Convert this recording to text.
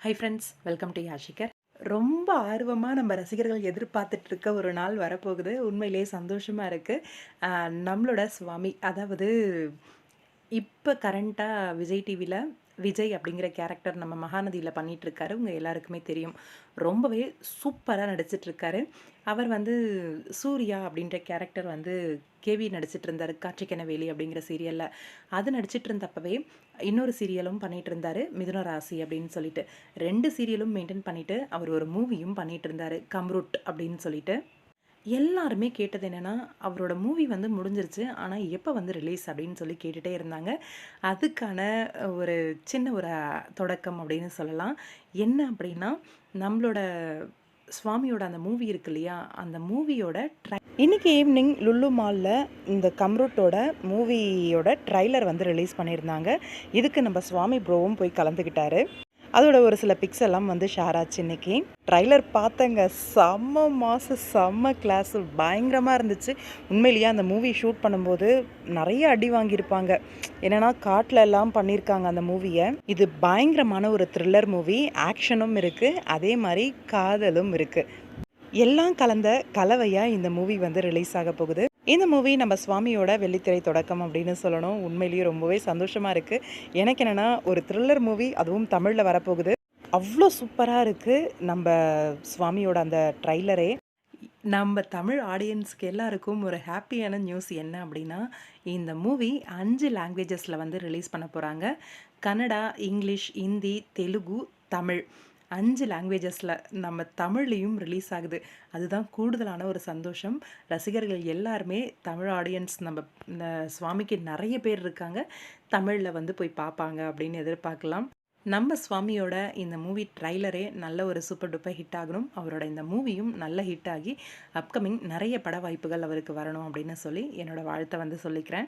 High friends welcome to யாஷிகர் ரொம்ப ஆர்வமாக நம்ம ரசிகர்கள் எதிர்பார்த்துட்டு இருக்க ஒரு நாள் வரப்போகுது. உண்மையிலேயே சந்தோஷமாக இருக்குது நம்மளோட சுவாமி அதாவது இப்போ கரண்ட்டாக விஜய் டிவியில் விஜய் அப்படிங்கிற கேரக்டர் நம்ம மகாநதியில் பண்ணிகிட்ருக்காரு உங்கள் எல்லாருக்குமே தெரியும். ரொம்பவே சூப்பராக நடிச்சிட்ருக்காரு அவர் வந்து சூர்யா அப்படின்ற கேரக்டர் வந்து கேவி நடிச்சிட்டு இருந்தார் காட்சிக்கெனவேலி அப்படிங்கிற சீரியலில் அது நடிச்சிட்டு இருந்தப்பவே இன்னொரு சீரியலும் பண்ணிகிட்டு இருந்தார் மிதுன ராசி அப்படின்னு சொல்லிட்டு. ரெண்டு சீரியலும் மெயின்டைன் பண்ணிவிட்டு அவர் ஒரு மூவியும் பண்ணிகிட்டு இருந்தார் கம்ருட் அப்படின்னு சொல்லிட்டு. எல்லாருமே கேட்டது என்னென்னா அவரோட மூவி வந்து முடிஞ்சிருச்சு ஆனால் எப்போ வந்து ரிலீஸ் அப்படின்னு சொல்லி கேட்டுகிட்டே இருந்தாங்க. அதுக்கான ஒரு சின்ன ஒரு தொடக்கம் அப்படின்னு சொல்லலாம். என்ன அப்படின்னா நம்மளோட சுவாமியோட அந்த மூவி இருக்கு இல்லையா அந்த மூவியோட ட்ரை இன்றைக்கி ஈவினிங் லுல்லு மாலில் இந்த கம்ரூட்டோட மூவியோட ட்ரைலர் வந்து ரிலீஸ் பண்ணியிருந்தாங்க. இதுக்கு நம்ம சுவாமி ப்ரோவும் போய் கலந்துக்கிட்டாரு. அதோட ஒரு சில பிக்ஸ் எல்லாம் வந்து ஷேர் ஆச்சு இன்னைக்கு. ட்ரைலர் பார்த்தங்க. செம்ம மாசு செம்ம கிளாஸ் பயங்கரமாக இருந்துச்சு. உண்மையிலேயே அந்த மூவி ஷூட் பண்ணும்போது நிறைய அடி வாங்கியிருப்பாங்க. என்னென்னா காட்டில் எல்லாம் பண்ணியிருக்காங்க அந்த மூவியை இது பயங்கரமான ஒரு த்ரில்லர் மூவி ஆக்ஷனும் இருக்குது அதே மாதிரி காதலும் இருக்குது எல்லாம் கலந்த கலவையாக இந்த மூவி வந்து ரிலீஸ் ஆக போகுது. இந்த மூவி நம்ம சுவாமியோட வெள்ளித்திரை தொடக்கம் அப்படின்னு சொல்லணும். உண்மையிலேயே ரொம்பவே சந்தோஷமாக இருக்குது எனக்கு என்னென்னா ஒரு த்ரில்லர் மூவி அதுவும் தமிழில் வரப்போகுது. அவ்வளோ சூப்பராக இருக்குது நம்ம சுவாமியோட அந்த ட்ரைலரே நம்ம தமிழ் ஆடியன்ஸ்க்கு எல்லாருக்கும் ஒரு ஹாப்பியான நியூஸ் என்ன அப்படின்னா இந்த மூவி அஞ்சு லாங்குவேஜஸில் வந்து ரிலீஸ் பண்ண போகிறாங்க கன்னடா இங்கிலீஷ் ஹிந்தி தெலுங்கு தமிழ். அஞ்சு லாங்குவேஜஸில் நம்ம தமிழ்லேயும் ரிலீஸ் ஆகுது. அதுதான் கூடுதலான ஒரு சந்தோஷம். ரசிகர்கள் எல்லாருமே தமிழ் ஆடியன்ஸ் நம்ம இந்த சுவாமிக்கு நிறைய பேர் இருக்காங்க. தமிழில் வந்து போய் பார்ப்பாங்க அப்படின்னு எதிர்பார்க்கலாம். நம்ம சுவாமியோட இந்த மூவி ட்ரைலரே நல்ல ஒரு சூப்பர் டூப்பர் ஹிட் ஆகணும். அவரோட இந்த மூவியும் நல்ல ஹிட் ஆகி அப்கமிங் நிறைய பட வாய்ப்புகள் அவருக்கு வரணும் அப்படின்னு சொல்லி என்னோட வாழ்த்தை வந்து சொல்லிக்கிறேன்.